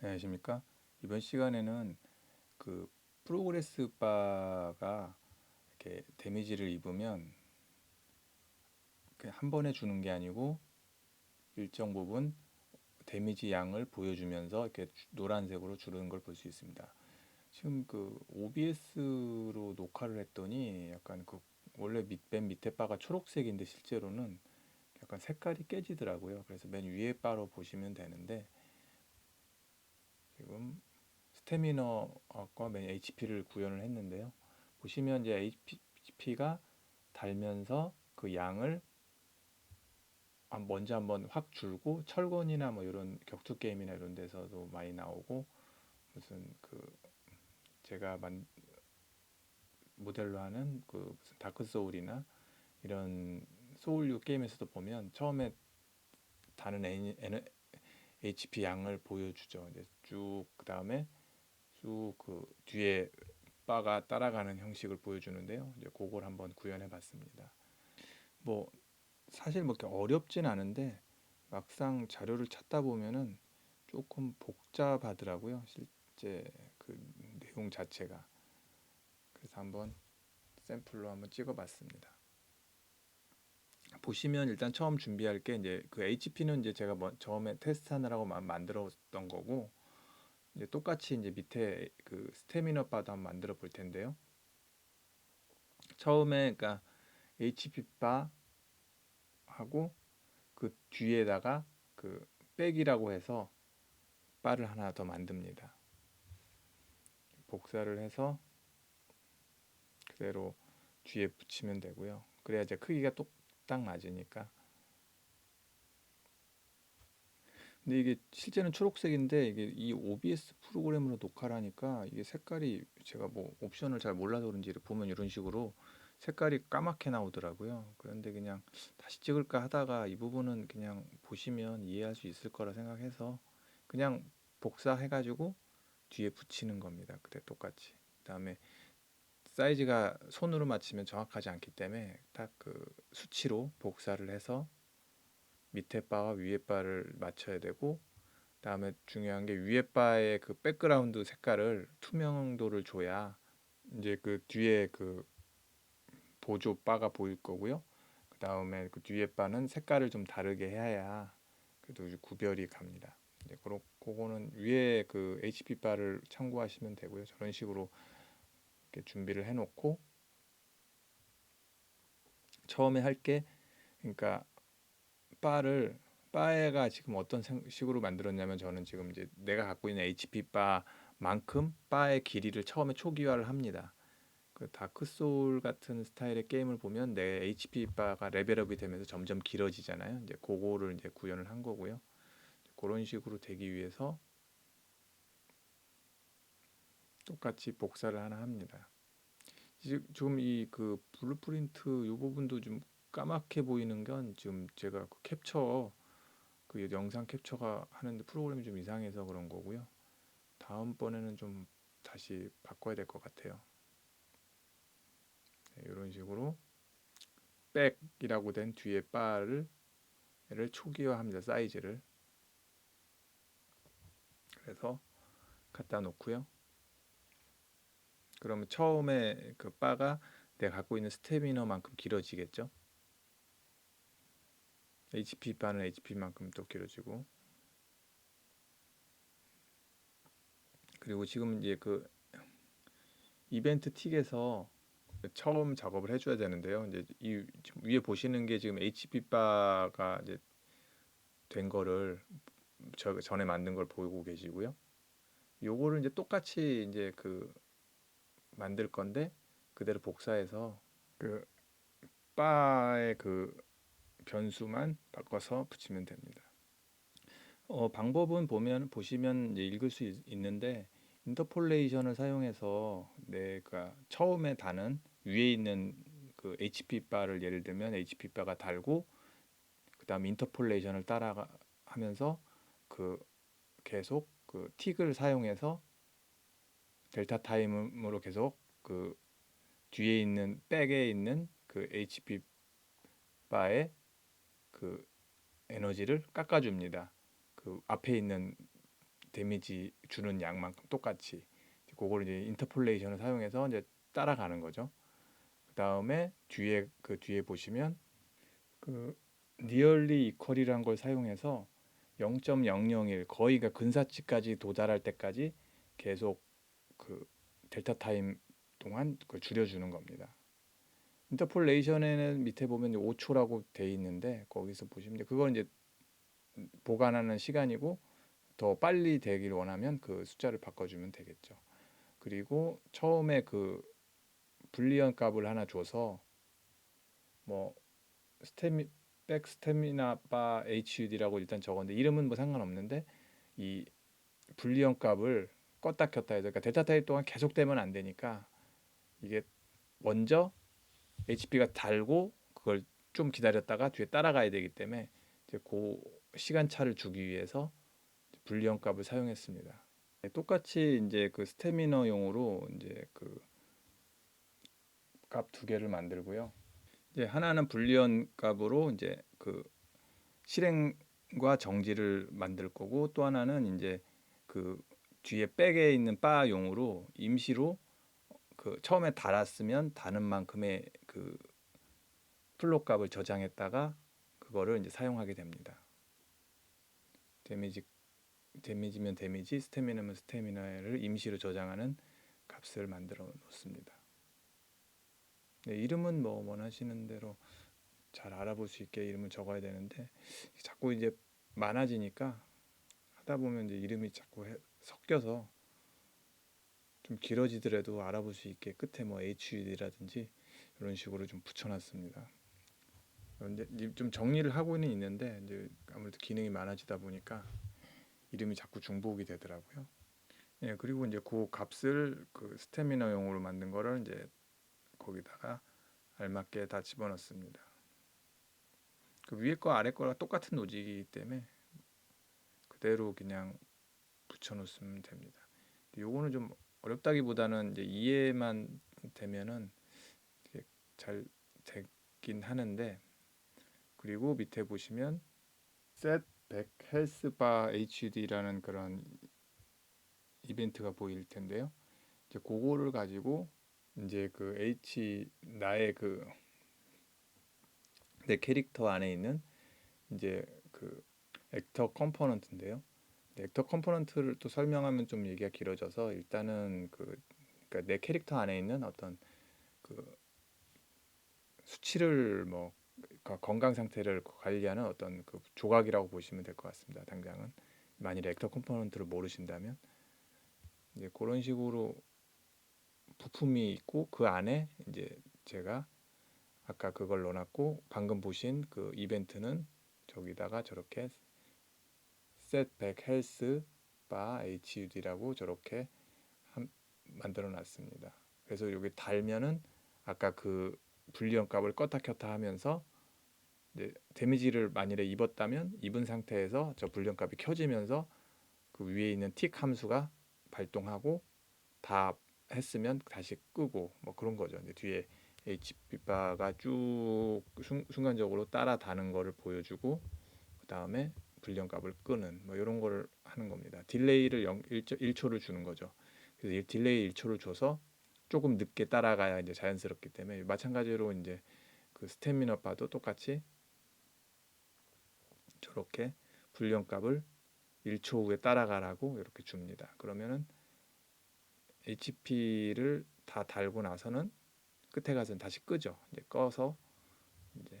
안녕하십니까? 이번 시간에는 그 프로그레스 바가 이렇게 데미지를 입으면 한 번에 주는 게 아니고 일정 부분 데미지 양을 보여주면서 이렇게 주- 노란색으로 주는 걸 볼 수 있습니다. 지금 그 OBS로 녹화를 했더니 약간 그 원래 밑, 맨 밑에 바가 초록색인데 실제로는 약간 색깔이 깨지더라고요. 그래서 맨 위에 바로 보시면 되는데 지금 스태미너과 맨 HP를 구현을 했는데요. 보시면 이제 HP가 달면서 그 양을 한- 먼저 한번 확 줄고 철권이나 뭐 이런 격투 게임이나 이런 데서도 많이 나오고 무슨 그 제가 만 모델로 하는 그 무슨 다크 소울이나 이런 소울류 게임에서도 보면 처음에 에너- HP 양을 보여주죠. 이제 쭉 그다음에 쭉 그 뒤에 바가 따라가는 형식을 보여주는데요. 이제 그걸 한번 구현해 봤습니다. 뭐 사실 뭐 이렇게 어렵진 않은데 막상 자료를 찾다 보면은 조금 복잡하더라고요. 실제 그 내용 자체가. 그래서 한번 샘플로 한번 찍어 봤습니다. 보시면 일단 처음 준비할 게 이제 그 HP는 이제 제가 뭐 처음에 테스트하느라고 만- 만들었던 거고 이제 똑같이 이제 밑에 그 스태미너 바도 한번 만들어 볼 텐데요. 처음에 그러니까 HP 바 하고 그 뒤에다가 그 백이라고 해서 바를 하나 더 만듭니다. 복사를 해서 그대로 뒤에 붙이면 되고요. 그래야 이제 크기가 똑 딱 맞으니까. 근데 이게 실제는 초록색인데 이게 이 OBS 프로그램으로 녹화를 하니까 이게 색깔이 제가 뭐 옵션을 잘 몰라서 그런지 보면 이런 식으로 색깔이 까맣게 나오더라고요. 그런데 그냥 다시 찍을까 하다가 이 부분은 그냥 보시면 이해할 수 있을 거라 생각해서 그냥 복사해가지고 뒤에 붙이는 겁니다. 그때 똑같이. 그 다음에 사이즈가 손으로 맞추면 정확하지 않기 때문에 딱 그 수치로 복사를 해서 밑에 바와 위에 바를 맞춰야 되고 그다음에 중요한 게 위에 바의 그 백그라운드 색깔을 투명도를 줘야 이제 그 뒤에 그 보조 바가 보일 거고요. 그 다음에 그 뒤에 바는 색깔을 좀 다르게 해야 그래도 구별이 갑니다. 이제 그러 그거는 위에 그 HP 바를 참고하시면 되고요. 저런 식으로 준비를 해놓고 처음에 할 게 그러니까 바를 바에가 지금 어떤 생- 식으로 만들었냐면 저는 지금 이제 내가 갖고 있는 HP 바만큼 바의 길이를 처음에 초기화를 합니다. 그 다크 소울 같은 스타일의 게임을 보면 내 HP 바가 레벨업이 되면서 점점 길어지잖아요. 이제 그거를 이제 구현을 한 거고요. 그런 식으로 되기 위해서 똑같이 복사를 하나 합니다. 지- 지금 이 그 블루프린트 이 부분도 좀 까맣게 보이는 건 지금 제가 그 캡처 그 영상 캡처가 하는데 프로그램이 좀 이상해서 그런 거고요. 다음번에는 좀 다시 바꿔야 될 것 같아요. 네, 이런 식으로 백이라고 된 뒤에 바를 를 초기화합니다. 사이즈를. 그래서 갖다 놓고요. 그러면 처음에 그 바가 내가 갖고 있는 스태미너만큼 길어지겠죠. HP 바는 HP만큼 또 길어지고 그리고 지금 이제 그 이벤트 틱에서 처음 작업을 해줘야 되는데요. 이제 이 위에 보시는 게 지금 HP 바가 이제 된 거를 저 전에 만든 걸 보고 계시고요. 요거를 이제 똑같이 이제 그 만들 건데 그대로 복사해서 그 바의 그 변수만 바꿔서 붙이면 됩니다. 어, 방법은 보면 보시면 읽을 수 있, 있는데 인터폴레이션을 사용해서 내가 처음에 다는 위에 있는 그 HP 바를 예를 들면 HP 바가 달고 그다음 인터폴레이션을 따라 하면서 그 계속 그 틱을 사용해서 델타 타임으로 계속 그 뒤에 있는 백에 있는 그 HP 바의 그 에너지를 깎아줍니다. 그 앞에 있는 데미지 주는 양만큼 똑같이 그걸 이제 인터폴레이션을 사용해서 이제 따라가는 거죠. 그 다음에 뒤에 그 뒤에 보시면 그 니얼리 이퀄이라는 걸 사용해서 0.001 거의 가 근사치까지 도달할 때까지 계속 그 델타 타임 동안 그 줄여주는 겁니다. 인터폴레이션에는 밑에 보면 5초라고 돼 있는데 거기서 보시면 그건 이제 보관하는 시간이고 더 빨리 되길 원하면 그 숫자를 바꿔주면 되겠죠. 그리고 처음에 그 불리언 값을 하나 줘서 뭐 스테미 백 스테미나 바 HUD라고 일단 적었는데 이름은 뭐 상관없는데 이 불리언 값을 껐다 켰다 해서 그러니까 델타 타임 동안 계속되면 안 되니까 이게 먼저 HP가 달고 그걸 좀 기다렸다가 뒤에 따라가야 되기 때문에 이제 그 시간 차를 주기 위해서 불리언 값을 사용했습니다. 똑같이 이제 그 스태미너용으로 이제 그 값 두 개를 만들고요. 이제 하나는 불리언 값으로 이제 그 실행과 정지를 만들 거고 또 하나는 이제 그 뒤에 백에 있는 바용으로 임시로 그 처음에 달았으면 다는 만큼의 그 플롯 값을 저장했다가 그거를 이제 사용하게 됩니다. 데미지 데미지면 데미지, 스태미나면 스태미나를 임시로 저장하는 값을 만들어 놓습니다. 네, 이름은 뭐 원하시는 대로 잘 알아볼 수 있게 이름을 적어야 되는데 자꾸 이제 많아지니까 하다 보면 이제 이름이 자꾸 해, 섞여서 좀 길어지더라도 알아볼 수 있게 끝에 뭐 HUD라든지 이런 식으로 좀 붙여놨습니다. 이제 좀 정리를 하고는 있는데 이제 아무래도 기능이 많아지다 보니까 이름이 자꾸 중복이 되더라고요. 예, 그리고 이제 그 값을 그 스태미너용으로 만든 거를 이제 거기다가 알맞게 다 집어넣습니다. 그 위에 거 아래 거랑 똑같은 노지이기 때문에 그대로 그냥 붙여놓으면 됩니다. 요거는 좀 어렵다기보다는 이제 이해만 되면은 잘 되긴 하는데 그리고 밑에 보시면 set back health bar HUD라는 그런 이벤트가 보일 텐데요. 이제 그거를 가지고 이제 그 H 나의 그 내 캐릭터 안에 있는 이제 그 액터 컴포넌트인데요. 액터 컴포넌트를 또 설명하면 좀 얘기가 길어져서 일단은 그 그러니까 내 캐릭터 안에 있는 어떤 그 수치를 뭐 그러니까 건강 상태를 관리하는 어떤 그 조각이라고 보시면 될 것 같습니다. 당장은 만일 액터 컴포넌트를 모르신다면 이제 그런 식으로 부품이 있고 그 안에 이제 제가 아까 그걸 넣어놨고 방금 보신 그 이벤트는 저기다가 저렇게 setback health 바 HUD라고 저렇게 한, 만들어 놨습니다. 그래서 여기 달면은 아까 그 불리언 값을 껐다 켰다 하면서 이제 데미지를 만일에 입었다면 입은 상태에서 저 불리언 값이 켜지면서 그 위에 있는 틱 함수가 발동하고 다 했으면 다시 끄고 뭐 그런 거죠. 이제 뒤에 HP 바가 쭉 순, 순간적으로 따라다는 거를 보여주고 그 다음에 불리언 값을 끄는 뭐 이런 거를 하는 겁니다. 딜레이를 0, 1 초, 를 주는 거죠. 그래서 이 딜레이 1초를 줘서 조금 늦게 따라가야 이제 자연스럽기 때문에 마찬가지로 이제 그 스태미너 바도 똑같이 저렇게 불리언 값을 1초 후에 따라가라고 이렇게 줍니다. 그러면은 HP를 다 달고 나서는 끝에 가서는 다시 끄죠. 이제 꺼서 이제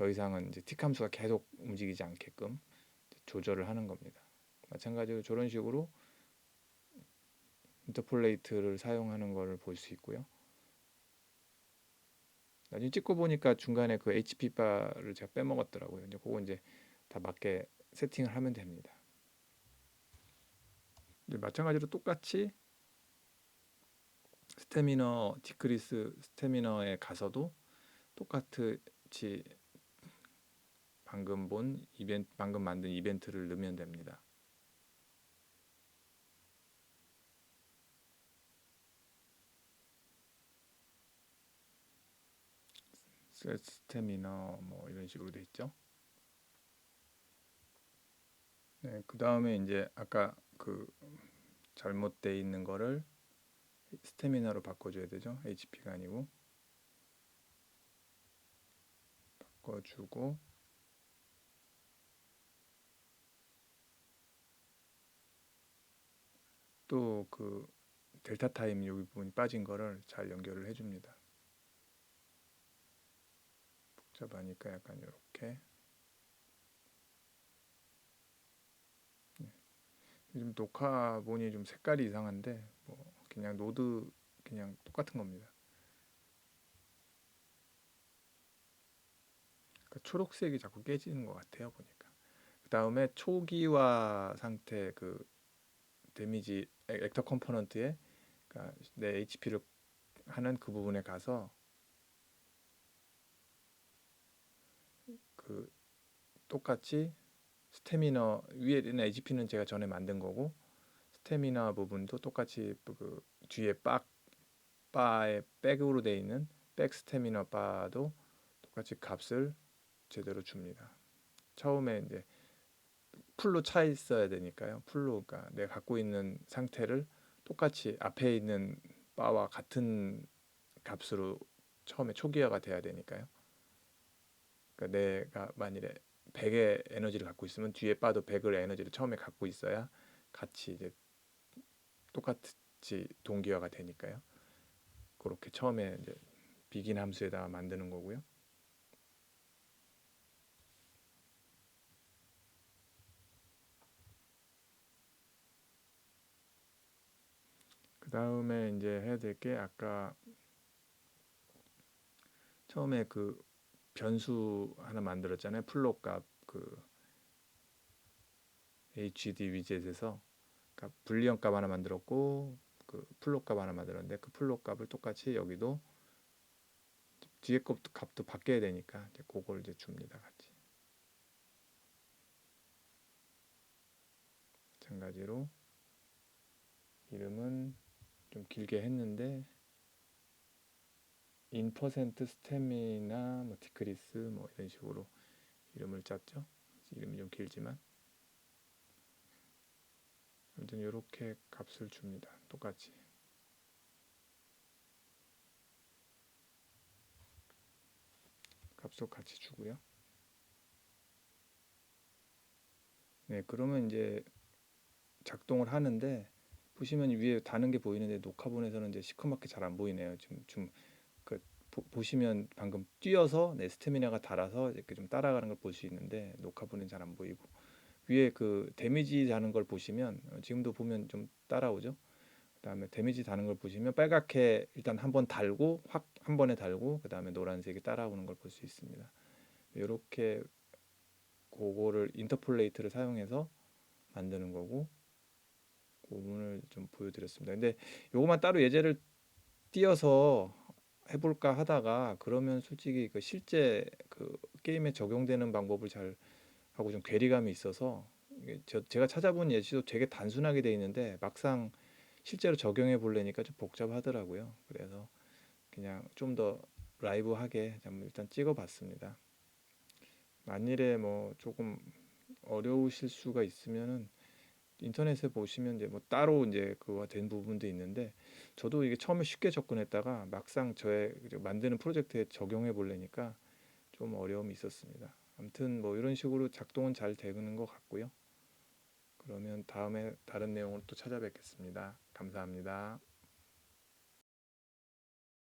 더 이상은 이제 틱 함수가 계속 움직이지 않게끔 조절을 하는 겁니다. 마찬가지로 저런 식으로 인터폴레이트를 사용하는 것을 볼 수 있고요. 나중에 찍고 보니까 중간에 그 HP 바를 제가 빼먹었더라고요. 이제 그거 이제 다 맞게 세팅을 하면 됩니다. 마찬가지로 똑같이 스태미너 디크리스 스태미너에 가서도 똑같이 방금 본 이벤트 방금 만든 이벤트를 넣으면 됩니다. 스태미너 뭐 이런 식으로 돼 있죠. 네, 그 다음에 이제 아까 그 잘못돼 있는 거를 스태미나로 바꿔줘야 되죠. HP가 아니고 바꿔주고 또 그 델타 타임 여기 부분이 빠진 거를 잘 연결을 해줍니다. 복잡하니까 약간 이렇게 요즘 녹화본이 좀 색깔이 이상한데 뭐 그냥 노드 그냥 똑같은 겁니다. 그러니까 초록색이 자꾸 깨지는 것 같아요 보니까. 그 다음에 초기화 상태 그 데미지 액- 액터 컴포넌트에 그러니까 내 HP를 하는 그 부분에 가서 그 똑같이 스태미너 위에는 HP는 제가 전에 만든 거고 스태미나 부분도 똑같이 그 뒤에 박 바에 백으로 돼 있는 백 스태미너 바도 똑같이 값을 제대로 줍니다. 처음에 이제 풀로 차 있어야 되니까요. 풀로 그러니까 내가 갖고 있는 상태를 똑같이 앞에 있는 바와 같은 값으로 처음에 초기화가 돼야 되니까요. 그러니까 내가 만일에 100의 에너지를 갖고 있으면 뒤에 바도 100의 에너지를 처음에 갖고 있어야 같이 이제 똑같이 동기화가 되니까요. 그렇게 처음에 이제 비긴 함수에다가 만드는 거고요. 그 다음에 이제 해야 될 게 아까 처음에 그 변수 하나 만들었잖아요. 플롯 값그 HD 위젯에서 그러니까 불리언 값 하나 만들었고 그 플롯 값 하나 만들었는데 그 플롯 값을 똑같이 여기도 뒤에 값도 값도 바뀌어야 되니까 이제 그걸 이제 줍니다 같이 마찬가지로 이름은 좀 길게 했는데 인퍼센트 스태미나 뭐 디크리스 뭐 이런 식으로 이름을 짰죠. 이름이 좀 길지만. 아무튼 이렇게 값을 줍니다. 똑같이. 값도 같이 주고요. 네 그러면 이제 작동을 하는데 보시면 위에 다는 게 보이는데 녹화본에서는 이제 시커멓게 잘 안 보이네요. 지금 좀 그 보시면 방금 뛰어서 네, 스태미나가 달아서 이렇게 좀 따라가는 걸 볼 수 있는데 녹화본은 잘 안 보이고 위에 그 데미지 다는 걸 보시면 어, 지금도 보면 좀 따라오죠. 그다음에 데미지 다는 걸 보시면 빨갛게 일단 한 번 달고 확 한 번에 달고 그다음에 노란색이 따라오는 걸 볼 수 있습니다. 이렇게 그거를 인터폴레이트를 사용해서 만드는 거고 그 부분을 좀 보여드렸습니다. 근데 요것만 따로 예제를 띄어서 해볼까 하다가 그러면 솔직히 그 실제 그 게임에 적용되는 방법을 잘 하고 좀 괴리감이 있어서 제가 찾아본 예시도 되게 단순하게 돼 있는데 막상 실제로 적용해 보려니까 좀 복잡하더라고요. 그래서 그냥 좀 더 라이브하게 좀 일단 찍어봤습니다. 만일에 뭐 조금 어려우실 수가 있으면은 인터넷에 보시면 이제 뭐 따로 이제 그거가 된 부분도 있는데 저도 이게 처음에 쉽게 접근했다가 막상 저의 만드는 프로젝트에 적용해 보려니까 좀 어려움이 있었습니다. 아무튼 뭐 이런 식으로 작동은 잘 되는 것 같고요. 그러면 다음에 다른 내용을 또 찾아뵙겠습니다. 감사합니다.